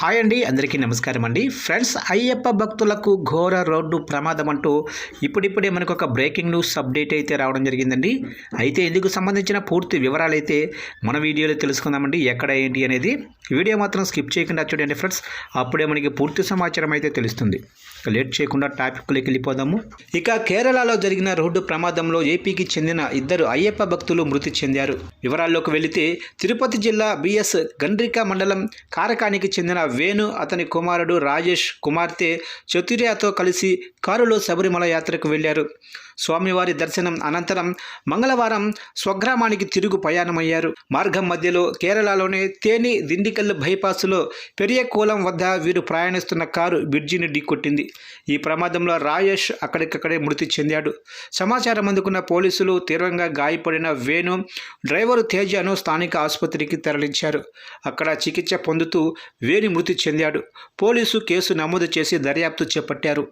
Hi అండి అందరికీ నమస్కారం అండి. ఫ్రెండ్స్ అయ్యప్ప భక్తులకు ఘోర రోడ్డు ప్రమాదం అంటూ ఇప్పుడిప్పుడే మనకు ఒక బ్రేకింగ్ న్యూస్ అప్డేట్ అయితే రావడం జరిగిందండి. అయితే ఇందుకు సంబంధించిన పూర్తి వివరాలు అయితే మన వీడియోలో తెలుసుకుందామండి ఎక్కడ ఏంటి అనేది. వీడియో మాత్రం స్కిప్ చేయకుండా చూడండి ఫ్రెండ్స్. అప్పుడే మనకి పూర్తి సమాచారం అయితే తెలుస్తుంది. లేట్ చేయకుండా టాపిక్లోకి వెళ్ళిపోదాము. ఇక కేరళలో జరిగిన రోడ్డు ప్రమాదంలో ఏపీకి చెందిన ఇద్దరు అయ్యప్ప భక్తులు మృతి చెందారు. వివరాల్లోకి వెళితే తిరుపతి జిల్లా బిఎస్ గండ్రిక మండలం కారకానికి చెందిన వేణు అతని కుమారుడు రాజేష్ కుమార్తె చతుర్యాతో కలిసి కారులో శబరిమల యాత్రకు వెళ్ళారు స్వామివారి దర్శనం అనంతరం మంగళవారం స్వగ్రామానికి తిరుగు ప్రయాణమయ్యారు. మార్గం మధ్యలో కేరళలోని తేని దిండికల్ బైపాస్లో పెరియకోలం వద్ద వీరు ప్రయాణిస్తున్న కారు బ్రిడ్జిని ఢీకొట్టింది. ఈ ప్రమాదంలో రాయేష్ అక్కడికక్కడే మృతి చెందాడు. సమాచారం అందుకున్న పోలీసులు తీవ్రంగా గాయపడిన వేణు డ్రైవరు తేజను స్థానిక ఆసుపత్రికి తరలించారు. అక్కడ చికిత్స పొందుతూ వేణు మృతి చెందాడు. పోలీసు కేసు నమోదు చేసి దర్యాప్తు చేపట్టారు.